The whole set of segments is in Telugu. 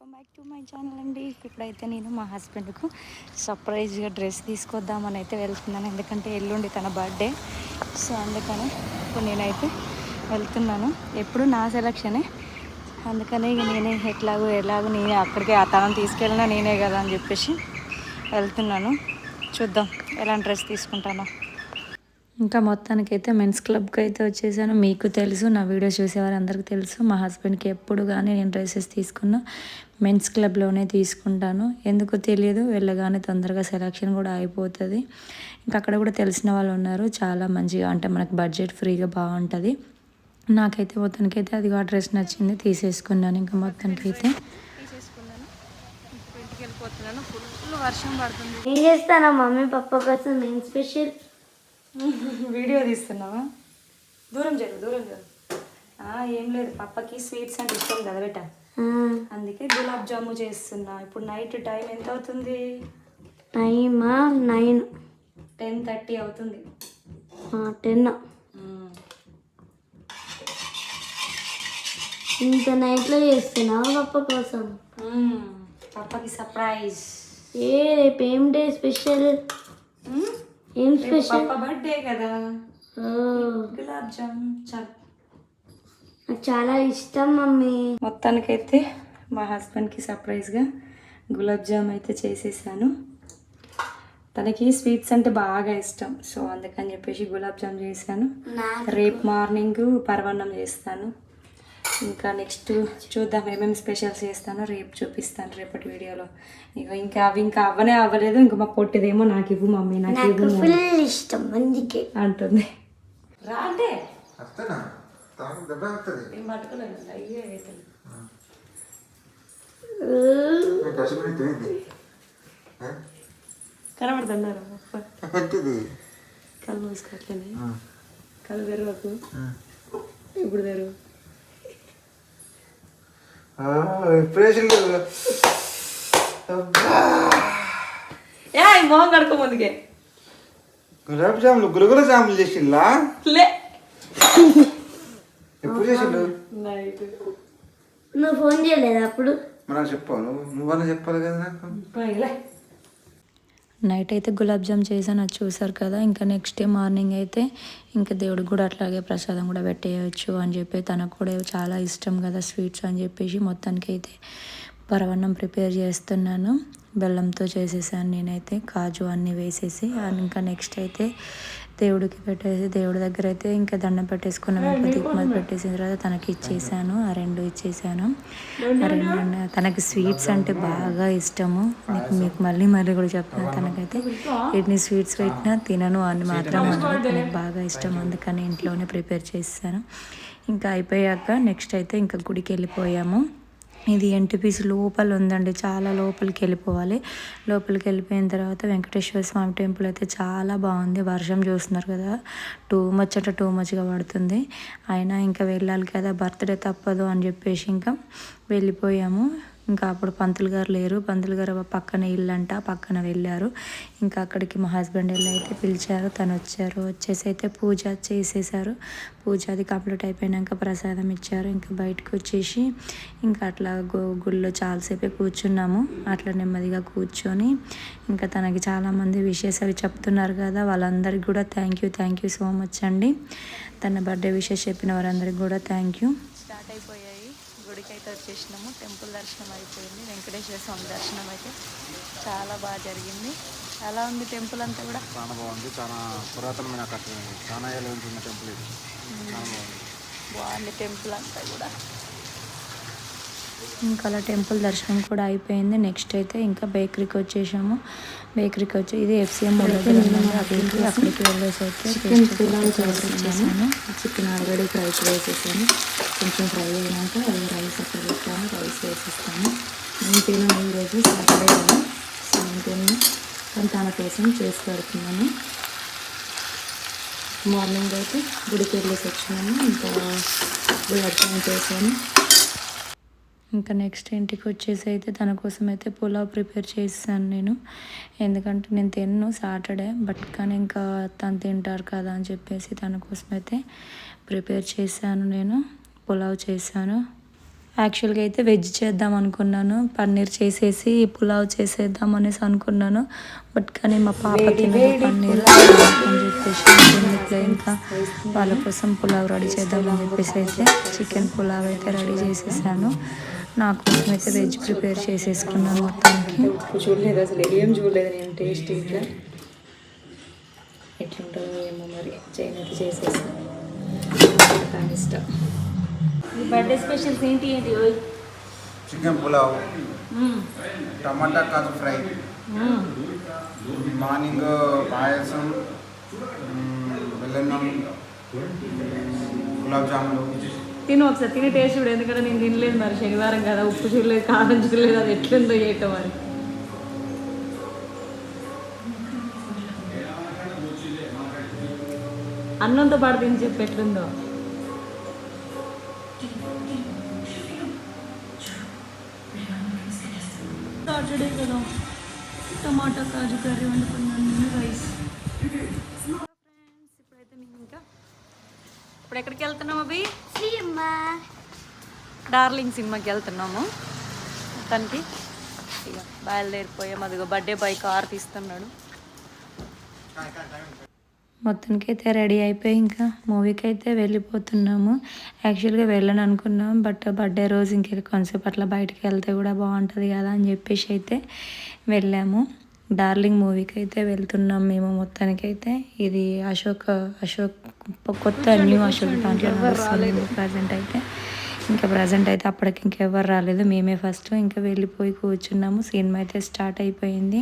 Welcome back to my channel అండి. ఇప్పుడైతే నేను మా హస్బెండ్కు సర్ప్రైజ్గా డ్రెస్ తీసుకొద్దామని అయితే వెళ్తున్నాను. ఎందుకంటే ఎల్లుండి తన బర్త్డే. సో అందుకని ఇప్పుడు నేనైతే వెళ్తున్నాను. ఎప్పుడు నా సెలక్షనే. అందుకనే ఇక నేనే ఎట్లాగో ఎలాగో నేనే అక్కడికి ఆ తనం తీసుకెళ్ళినా నేనే కదా అని చెప్పేసి వెళ్తున్నాను. చూద్దాం ఎలాంటి డ్రెస్ తీసుకుంటానో. ఇంకా మొత్తానికి అయితే మెన్స్ క్లబ్కి అయితే వచ్చేసాను. మీకు తెలుసు నా వీడియో చూసేవారు అందరికీ తెలుసు. మా హస్బెండ్కి ఎప్పుడు కానీ నేను డ్రెస్సెస్ తీసుకున్నా మెన్స్ క్లబ్లోనే తీసుకుంటాను. ఎందుకో తెలియదు వెళ్ళగానే తొందరగా సెలక్షన్ కూడా అయిపోతుంది. ఇంకా అక్కడ కూడా తెలిసిన వాళ్ళు ఉన్నారు. చాలా మంచిగా అంటే మనకు బడ్జెట్ ఫ్రీగా బాగుంటుంది. నాకైతే మొత్తానికి అయితే అది ఆ డ్రెస్ నచ్చింది తీసేసుకున్నాను ఇంకా మొత్తానికి అయితే తీసేసుకున్నాను ఇంటికి వెళ్ళిపోతున్నాను. ఫుల్ వర్షం పడుతుంది. ఏం చేస్తానా మమ్మీ పప్ప కోసం నేను స్పెషల్? వీడియో తీస్తున్నావా? దూరం జరుగు దూరం జరుగు ఆ, ఏం లేదు. పప్పకి స్వీట్స్ అంటే ఇష్టం కదా బేట. అందుకే గులాబ్ జాము చేస్తున్నా. ఇప్పుడు నైట్ టైం ఎంత అవుతుంది? టైమా నైన్. టెన్ థర్టీ అవుతుంది. టెన్. ఇంత నైట్లో చేస్తున్నావా పప్ప కోసం. పప్పకి సర్ప్రైజ్. ఏ రేపు ఏం డే స్పెషల్? ఏం స్పెషల్? బర్త్డే కదా. ఓ, గులాబ్ జామ్ చాలు. నాకు చాలా ఇష్టం మమ్మీ. మొత్తానికైతే మా హస్బెండ్కి సర్ప్రైజ్గా గులాబ్ జామ్ అయితే చేసేసాను. తనకి స్వీట్స్ అంటే బాగా ఇష్టం. సో అందుకని చెప్పేసి గులాబ్ జామ్ చేశాను. రేపు మార్నింగ్ పరవన్నం చేస్తాను. ఇంకా నెక్స్ట్ చూద్దాం. ఏమేమి స్పెషల్స్ చేస్తానో రేపు చూపిస్తాను రేపటి వీడియోలో. ఇక ఇంకా అవి ఇంకా అవ్వనే అవ్వలేదు. ఇంకా మా పొట్టిదేమో నాకు ఇవ్వు మమ్మీ నాకు నాకు ఇవ్వు ఫుల్ ఇష్టం అందుకే. అంటుంది. రా అంటే. కనబడుతున్నారు కళ్ళు మూసుకోవట్లేదు కళ్ళు తెరవకు. ఇప్పుడు తెరువు. ఇంప్రెషన్ ఏ మొహం కడుకో ముందుకే. గులాబ్ జాములు గురుగుల జాములు చేసిండ్లా? లే. ఎప్పుడు చేసిండు నైట్. నువ్వు ఫోన్ చేయలేదు అప్పుడు? మనం చెప్పావు నువ్వు నువ్వన్నా చెప్పాలి కదా నాకు. నైట్ అయితే గులాబ్ జామ్ చేశాను అది చూసారు కదా. ఇంకా నెక్స్ట్ డే మార్నింగ్ అయితే ఇంకా దేవుడికి కూడా అట్లాగే ప్రసాదం కూడా పెట్టేయచ్చు అని చెప్పి తనకు కూడా చాలా ఇష్టం కదా స్వీట్స్ అని చెప్పేసి మొత్తానికి అయితే పరవన్నం ప్రిపేర్ చేస్తున్నాను. బెల్లంతో చేసేసాను నేనైతే కాజు అన్నీ వేసేసి. ఇంకా నెక్స్ట్ అయితే దేవుడికి పెట్టేసి దేవుడి దగ్గర అయితే ఇంకా దండం పెట్టేసుకున్నాము ఇంకా పెట్టేసిన తర్వాత తనకి ఇచ్చేసాను. ఆ రెండు ఇచ్చేసాను. ఆ రెండు. తనకి స్వీట్స్ అంటే బాగా ఇష్టము. నీకు మీకు మళ్ళీ మళ్ళీ కూడా చెప్తాను తనకైతే. ఎన్ని స్వీట్స్ పెట్టినా తినను అని మాత్రం తనకి బాగా ఇష్టం. అందుకని ఇంట్లోనే ప్రిపేర్ చేస్తాను ఇంకా అయిపోయాక నెక్స్ట్ అయితే ఇంకా గుడికి వెళ్ళిపోయాము. ఇది ఎన్టీపీసీ లోపల ఉందండి చాలా లోపలికి వెళ్ళిపోవాలి. లోపలికి వెళ్ళిపోయిన తర్వాత వెంకటేశ్వర స్వామి టెంపుల్ అయితే చాలా బాగుంది. వర్షం చూస్తున్నారు కదా టూ మచ్ అంటే టూ మచ్గా పడుతుంది. అయినా ఇంకా వెళ్ళాలి కదా బర్త్డే తప్పదు అని చెప్పేసి ఇంకా వెళ్ళిపోయాము. ఇంకా అప్పుడు పంతులు గారు లేరు. పంతులు గారు పక్కన ఇల్లు అంట పక్కన వెళ్ళారు. ఇంకా అక్కడికి మా హస్బెండ్ వెళ్ళి అయితే పిలిచారు. తను వచ్చారు. వచ్చేసి అయితే పూజ చేసేసారు పూజ అది కంప్లీట్ అయిపోయినాక ప్రసాదం ఇచ్చారు. ఇంకా బయటకు వచ్చేసి ఇంకా అట్లా గుళ్ళో చాలాసేపే కూర్చున్నాము. అట్లా నెమ్మదిగా కూర్చొని ఇంకా తనకి చాలామంది విషెస్ అవి చెప్తున్నారు కదా. వాళ్ళందరికీ కూడా thank you thank you so much అండి. తన బర్త్డే విషెస్ చెప్పిన వారందరికీ కూడా థ్యాంక్ యూ స్టార్ట్ అయిపోయాయి. గుడికి అయితే వచ్చేసినాము. టెంపుల్ దర్శనం అయిపోయింది. వెంకటేశ్వర స్వామి దర్శనం అయితే చాలా బాగా జరిగింది. ఎలా ఉంది టెంపుల్ అంతా కూడా? చాలా బాగుంది. చాలా పురాతనమైన. చాలా ఏళ్ళ ఉన్న టెంపుల్ ఇది. చాలా బాగుంది. బాగుంది టెంపుల్ అంతా కూడా. ఇంకా అలా టెంపుల్ దర్శనం కూడా అయిపోయింది. నెక్స్ట్ అయితే ఇంకా బేకరీకి వచ్చేసాము. బేకరీకి వచ్చి ఇది ఎఫ్సిఎం అక్కడికి అక్కడికి వెళ్ళేసి అయితే చేసేసాను చికెన్ ఆల్రెడీ ఫ్రై వేసేసాను కొంచెం ఫ్రై అయినాక అది రైస్ అక్కడ పెట్టాను రైస్ వేసేస్తాను తినను ఈరోజు సాటర్డే కదా. సో నేను తిన్ను కానీ తన కోసం చేసి పెడుతున్నాను. మార్నింగ్ అయితే గుడికి వెళ్ళేసి వచ్చినాము. ఇంకా గులాబ్ జామ్ చేశాను ఇంకా నెక్స్ట్ ఇంటికి వచ్చేసి అయితే తన కోసం అయితే పులావ్ ప్రిపేర్ చేసాను నేను. ఎందుకంటే నేను తిన్ను సాటర్డే బట్ కానీ ఇంకా తను తింటారు కదా అని చెప్పేసి తన కోసం అయితే ప్రిపేర్ చేశాను నేను పులావ్ చేశాను. యాక్చువల్గా అయితే వెజ్ చేద్దాం అనుకున్నాను పన్నీర్ చేసేసి పులావ్ చేసేద్దాం అనేసి అనుకున్నాను బట్ కానీ మా పాప తినదు పన్నీర్ అని చెప్పేసి ఇంకా వాళ్ళ కోసం పులావ్ రెడీ చేద్దామని చెప్పేసి అయితే చికెన్ పులావ్ అయితే రెడీ చేసేసాను. నా కోసం అయితే వెజ్ ప్రిపేర్ చేసేసుకున్నాను మొత్తానికి. చూడలేదు అసలు ఏం చూడలేదు నేను టేస్ట్ ఇట్లా ఎట్లుంటుందో ఏమో మరి చైన్ అయితే చేసేసాను. దాని ఇష్టం. బర్త్డే స్పెషల్స్ ఏంటి ఏంటి ఓయ్? చికెన్ పులావ్ టమాటా కాజు ఫ్రై. మార్నింగ్ పాయసం బెల్లన్నం గులాబ్ జాములు. తిను ఒకసారి తిని టేస్ట్ చూడు ఎందుకంటే నేను తినలేదు మరి శనివారం కదా ఉప్పు చూడలేదు కారం చూడలేదు అది ఎట్లుందో ఏటో మరి. అన్నంతో పాటు తిని చెప్పి ఎట్లుందో. సాటర్డే కదా టమాటా కాజు కర్రీ వండుకున్నాను. ఇప్పుడు ఎక్కడికి వెళ్తున్నాం అవి సినిమా. డార్లింగ్ సినిమాకి వెళ్తున్నాము. తనకి. ఇక బయలుదేరిపోయాం. అదిగో బర్త్డే బాయ్ కార్ తీస్తున్నాడు. మొత్తానికి అయితే రెడీ అయిపోయి ఇంకా మూవీకి అయితే వెళ్ళిపోతున్నాము. యాక్చువల్గా వెళ్ళను అనుకున్నాం బట్ బర్త్డే రోజు ఇంక కొంచెంసేపు అట్లా బయటికి వెళ్తే కూడా బాగుంటుంది కదా అని చెప్పేసి అయితే వెళ్ళాము. డార్లింగ్ మూవీకి అయితే వెళ్తున్నాం మేము మొత్తానికి అయితే ఇది అశోక్ అశోక్ కొత్త న్యూ అశోక్ దాంట్లో నడుస్తుంది ప్రజెంట్ అయితే ఇంకా ప్రజెంట్ అయితే అప్పటికి ఇంకెవరు రాలేదు. మేమే ఫస్ట్ ఇంకా వెళ్ళిపోయి కూర్చున్నాము. సినిమా అయితే స్టార్ట్ అయిపోయింది.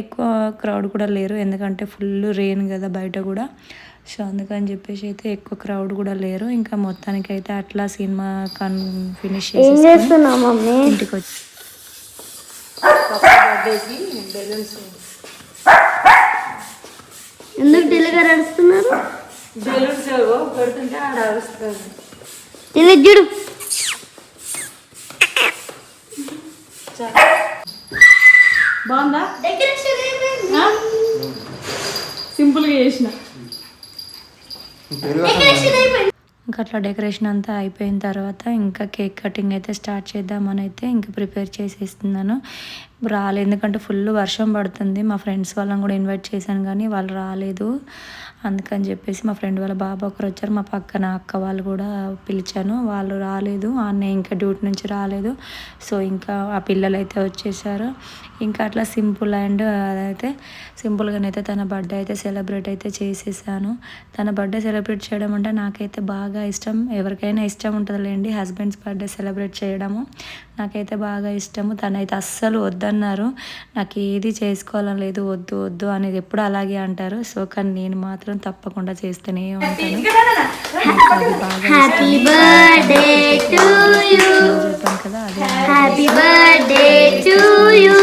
ఎక్కువ క్రౌడ్ కూడా లేరు. ఎందుకంటే ఫుల్ రెయిన్ కదా బయట కూడా. సో అందుకని చెప్పేసి అయితే ఎక్కువ క్రౌడ్ కూడా లేరు. ఇంకా మొత్తానికి అయితే అట్లా సినిమా కన్ ఫినిష్ చేసి చేస్తున్నావు మమ్మీ? ఎందుకు డెలిగా నడుస్తున్నారు బెలూన్స్ పెడుతుంటే ఆడ అరుస్తుంది. ఇలా చూడు. బాగుందా? సింపుల్గా చేసిన. ఇంకా అట్లా డెకరేషన్ అంతా అయిపోయిన తర్వాత ఇంకా కేక్ కటింగ్ అయితే స్టార్ట్ చేద్దామని అయితే ఇంకా ప్రిపేర్ చేసేస్తున్నాను. రాలేదు. ఎందుకంటే ఫుల్ వర్షం పడుతుంది. మా ఫ్రెండ్స్ వాళ్ళని కూడా ఇన్వైట్ చేశాను కానీ వాళ్ళు రాలేదు. అందుకని చెప్పేసి మా ఫ్రెండ్ వాళ్ళ బాబు ఒకరు వచ్చారు. మా పక్కన అక్క వాళ్ళు కూడా పిలిచాను. వాళ్ళు రాలేదు. అన్నయ్య ఇంకా డ్యూటీ నుంచి రాలేదు. సో ఇంకా ఆ పిల్లలు అయితే వచ్చేసారు. ఇంకా అట్లా సింపుల్ అండ్ అదైతే సింపుల్గానైతే తన బర్త్డే అయితే సెలబ్రేట్ అయితే చేసేసాను. తన బర్త్డే సెలబ్రేట్ చేయడం అంటే నాకైతే బాగా ఇష్టం. ఎవరికైనా ఇష్టం ఉంటుందిలేండి. హస్బెండ్స్ బర్త్డే సెలబ్రేట్ చేయడము నాకైతే బాగా ఇష్టము. తనైతే అస్సలు వద్దన్నారు నాకు ఏది చేసుకోవాలని లేదు వద్దు వద్దు అనేది ఎప్పుడు అలాగే అంటారు. సో కానీ నేను మాత్రం తప్పకుండా చేస్తూనే ఉంటాను. నాకు అది బాగా హ్యాపీ బర్త్డే టు యూ చెప్పాను కదా అదే happy birthday to you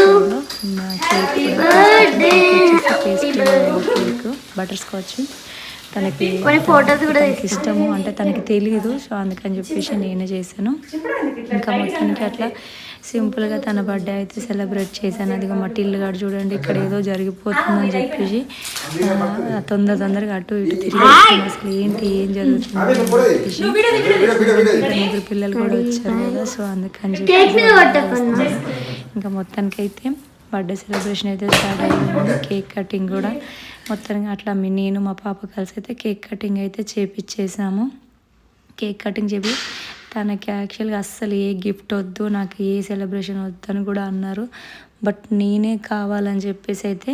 happy birthday cake butterscotch. తనకి కొన్ని photos కూడా ఇష్టము. అంటే తనకి తెలియదు సో అందుకని చెప్పేసి నేనే చేశాను. ఇంకా మొత్తానికి అట్లా సింపుల్గా తన బర్త్డే అయితే సెలబ్రేట్ చేశాను. అదిగో మా టిల్లు గారు చూడండి ఇక్కడ ఏదో జరిగిపోతుందని చెప్పేసి తొందర తొందరగా అటు ఇటు తిరిగి అసలు ఏంటి ఏం జరుగుతుంది ముగ్గురు పిల్లలు కూడా వచ్చారు కదా సో అందుకని కొట్టకున్నా ఇంకా మొత్తానికి అయితే బర్త్డే సెలబ్రేషన్ అయితే స్టార్ట్ అయ్యింది కేక్ కటింగ్ కూడా మొత్తానికి అట్లా మీ నేను మా పాప కలిసి అయితే కేక్ కటింగ్ అయితే చేపిచ్చేసాము. కేక్ కటింగ్ చేపి తనకి యాక్చువల్గా అస్సలు ఏ గిఫ్ట్ వద్దు నాకు ఏ సెలబ్రేషన్ వద్దు అని కూడా అన్నారు. బట్ నేనే కావాలని చెప్పేసి అయితే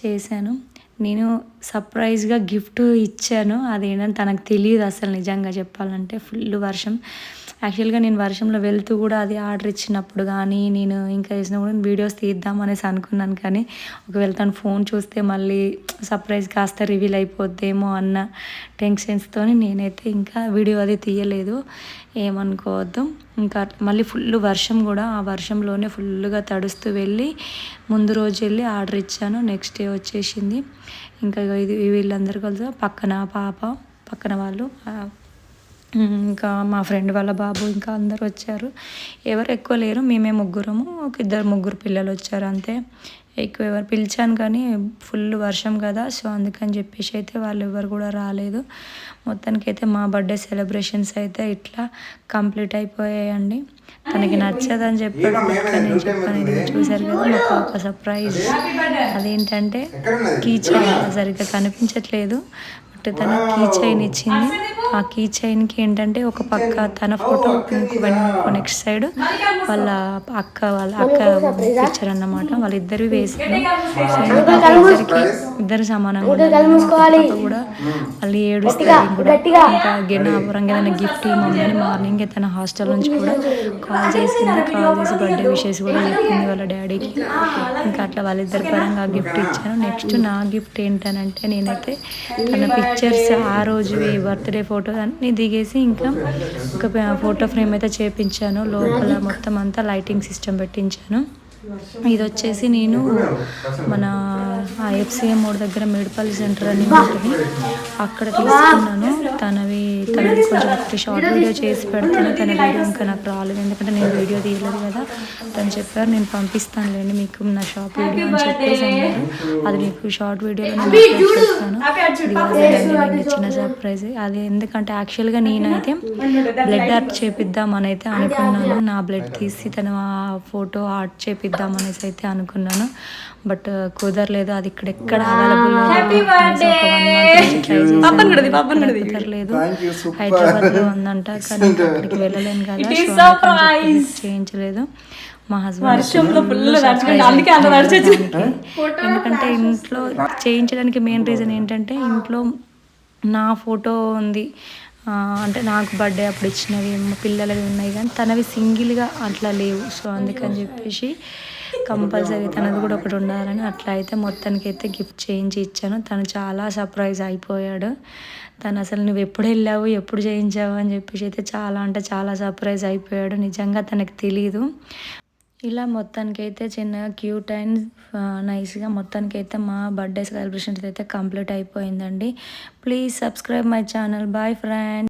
చేశాను. నేను సర్ప్రైజ్గా గిఫ్ట్ ఇచ్చాను. అదేంటని తనకు తెలియదు అసలు నిజంగా చెప్పాలంటే. ఫుల్ వర్షం. యాక్చువల్గా నేను వర్షంలో వెళ్తూ కూడా అది ఆర్డర్ ఇచ్చినప్పుడు కానీ నేను ఇంకా వేసిన కూడా వీడియోస్ తీద్దాం అనేసి అనుకున్నాను కానీ ఒకవేళ తను ఫోన్ చూస్తే మళ్ళీ సర్ప్రైజ్ కాస్త రివీల్ అయిపోద్దేమో అన్న టెన్షన్స్తో నేనైతే ఇంకా వీడియో అది తీయలేదు. ఏమనుకోవద్దు. ఇంకా మళ్ళీ ఫుల్ వర్షం కూడా ఆ వర్షంలోనే ఫుల్గా తడుస్తూ వెళ్ళి ముందు రోజు వెళ్ళి ఆర్డర్ ఇచ్చాను. నెక్స్ట్ డే వచ్చేసింది. ఇంకా ఇది వీళ్ళందరూ కలిసి పక్కన పాప పక్కన వాళ్ళు ఇంకా మా ఫ్రెండ్ వాళ్ళ బాబు ఇంకా అందరు వచ్చారు. ఎవరు ఎక్కువ లేరు మేమే ముగ్గురము. ఒక ఇద్దరు ముగ్గురు పిల్లలు వచ్చారు అంతే. ఎక్కువ ఎవరు పిలిచాను కానీ ఫుల్ వర్షం కదా సో అందుకని చెప్పేసి అయితే వాళ్ళు ఎవరు కూడా రాలేదు. మొత్తానికి అయితే మా బర్త్డే సెలబ్రేషన్స్ అయితే ఇట్లా కంప్లీట్ అయిపోయాయండి. తనకి నచ్చదని చెప్పాడు నేను చెప్పాను ఇది చూసారు కదా మాకు ఒక సర్ప్రైజ్ అదేంటంటే కీ చైన్ సరిగ్గా కనిపించట్లేదు. బట్ తన కీ చైన్ ఇచ్చింది ఆ కీ చైన్కి ఏంటంటే ఒక పక్క తన ఫోటో ఇంకో నెక్స్ట్ సైడ్ వాళ్ళ అక్క వాళ్ళ అక్క పిక్చర్ అన్నమాట. వాళ్ళిద్దరు వేసారు ఇద్దరికి ఇద్దరు సమానంగా కూడా మళ్ళీ ఏడుస్తారు కూడా ఇంకా గిన్నవరంగా ఏదైనా గిఫ్ట్ మమ్మల్ని మార్నింగ్ తన హాస్టల్ నుంచి కూడా కాల్ చేసింది కాల్ చేసి బర్త్డే విషెస్ కూడా చెప్పింది వాళ్ళ డాడీకి ఇంకా అట్లా వాళ్ళిద్దరి పరంగా గిఫ్ట్ ఇచ్చాను. నెక్స్ట్ నా గిఫ్ట్ ఏంటనంటే నేనైతే తన పిక్చర్స్ ఆ రోజు బర్త్డే ఫోటో అన్నీ దిగేసి ఇంకా ఒక ఫోటో ఫ్రేమ్ అయితే చేపించాను. లోపల మొత్తం అంతా లైటింగ్ సిస్టమ్ పెట్టించాను. ఇది వచ్చేసి నేను మన ఎఫ్సిఎం మోడ్ దగ్గర మేడిపల్లి సెంటర్ అని ఉంటుంది. అక్కడ తీసుకున్నాను. తనవి తనది కొంచెం షార్ట్ వీడియో చేసి పెడతాను తన వీడియో ఇంకా నాకు రాలేదు. ఎందుకంటే నేను వీడియో తీయలేదు కదా. తను చెప్పారు నేను పంపిస్తానులేండి మీకు నా షాప్ వీడియో అని చెప్పేసి అన్నారు. అది మీకు షార్ట్ వీడియోలో నేను upload చేస్తాను. ఇది నేను ఇచ్చిన సర్ప్రైజ్ అది ఎందుకంటే యాక్చువల్గా నేనైతే బ్లడ్ ఆర్ట్ చేపిద్దామని అయితే అనుకున్నాను. నా బ్లడ్ తీసి తన ఫోటో ఆర్ట్ చేపిద్దాం అనేసి అయితే అనుకున్నాను. బట్ కుదరలేదు. అది ఇక్కడ ఎక్కడ కుదరలేదు. హైదరాబాద్లో ఉందంట కానీ అక్కడికి వెళ్ళలేను కదా. చెప్పి చేయించలేదు. మా హస్బెండ్ ఎందుకంటే ఇంట్లో చేయించడానికి మెయిన్ రీజన్ ఏంటంటే ఇంట్లో నా ఫోటో ఉంది. అంటే నాకు బర్త్డే అప్పుడు ఇచ్చినవి మా పిల్లలవి ఉన్నాయి కానీ తనవి సింగిల్గా అట్లా లేవు. సో అందుకని చెప్పేసి కంపల్సరీ తనది కూడా ఒకటి ఉండాలని అట్లా అయితే మొత్తానికి అయితే గిఫ్ట్ చేయించి ఇచ్చాను. తను చాలా సర్ప్రైజ్ అయిపోయాడు. తను అసలు నువ్వు ఎప్పుడు వెళ్ళావు ఎప్పుడు చేయించావు అని చెప్పేసి అయితే చాలా అంటే చాలా సర్ప్రైజ్ అయిపోయాడు. నిజంగా తనకు తెలీదు. ఇలా మొత్తానికి అయితే చిన్నగా క్యూట్ అండ్ నైస్గా మొత్తానికి అయితే మా బర్త్డే సెలబ్రేషన్స్ అయితే కంప్లీట్ అయిపోయిందండి. Please subscribe my channel. Bye friend.